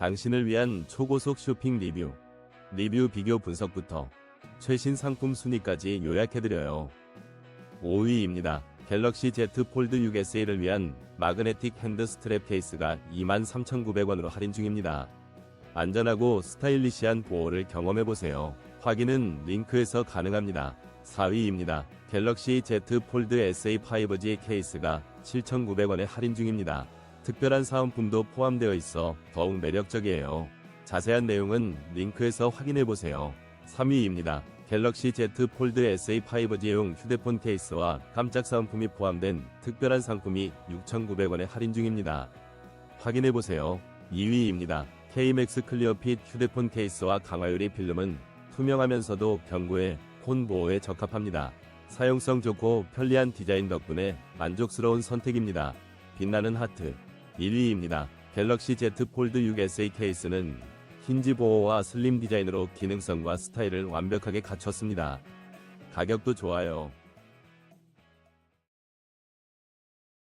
당신을 위한 초고속 쇼핑 리뷰, 리뷰 비교 분석부터 최신 상품 순위까지 요약해드려요. 5위입니다. 갤럭시 Z 폴드 6SA를 위한 마그네틱 핸드 스트랩 케이스가 23,900원으로 할인 중입니다. 안전하고 스타일리시한 보호를 경험해보세요. 확인은 링크에서 가능합니다. 4위입니다. 갤럭시 Z 폴드 SA5G 케이스가 7,900원에 할인 중입니다. 특별한 사은품도 포함되어 있어 더욱 매력적이에요. 자세한 내용은 링크에서 확인해보세요. 3위입니다. 갤럭시 Z 폴드 SA5G용 휴대폰 케이스와 깜짝 사은품이 포함된 특별한 상품이 6,900원에 할인 중입니다. 확인해보세요. 2위입니다. KMX 클리어 핏 휴대폰 케이스와 강화유리 필름은 투명하면서도 견고해 폰 보호에 적합합니다. 사용성 좋고 편리한 디자인 덕분에 만족스러운 선택입니다. 빛나는 하트 1위입니다. 갤럭시 Z 폴드 6 SA 케이스는 힌지 보호와 슬림 디자인으로 기능성과 스타일을 완벽하게 갖췄습니다. 가격도 좋아요.